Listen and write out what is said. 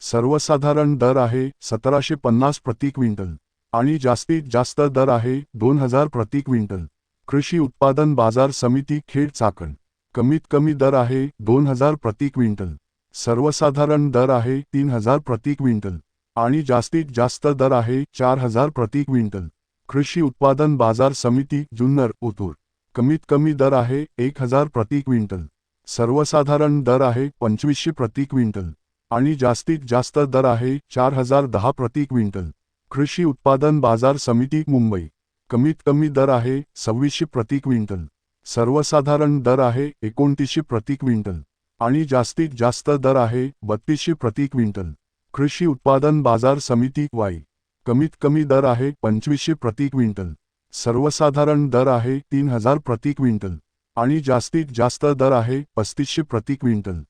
सर्वसाधारण दर आहे सतराशे पन्नास प्रति क्विंटल आणि जास्तीत जास्त दर आहे दोन हजार प्रति क्विंटल. कृषी उत्पादन बाजार समिती खेड चाकण. कमीत कमी दर आहे दोन हजार प्रति क्विंटल. सर्वसाधारण दर आहे तीन हजार प्रति क्विंटल आणि जास्तीत जास्त दर आहे चार हजार प्रति क्विंटल. कृषी उत्पादन बाजार समिती जुन्नर ओतूर. कमीत कमी दर आहे एक हजार प्रति क्विंटल. सर्वसाधारण दर आहे पंचवीसशे प्रति क्विंटल. आणि जास्तीत जास्त दर आहे चार हजार दहा प्रति क्विंटल. कृषी उत्पादन बाजार समिती मुंबई. कमीत कमी दर आहे सव्वीसशे प्रति क्विंटल. सर्वसाधारण दर आहे एकोणतीसशे प्रति क्विंटल. आणि जास्तीत जास्त दर आहे बत्तीसशे प्रति क्विंटल. कृषी उत्पादन बाजार समिती वाई. कमीत कमी दर आहे पंचवीसशे प्रति क्विंटल. सर्वसाधारण दर आहे तीन हजार प्रति क्विंटल. आणि जास्तीत जास्त दर आहे पस्तीसशे प्रति क्विंटल.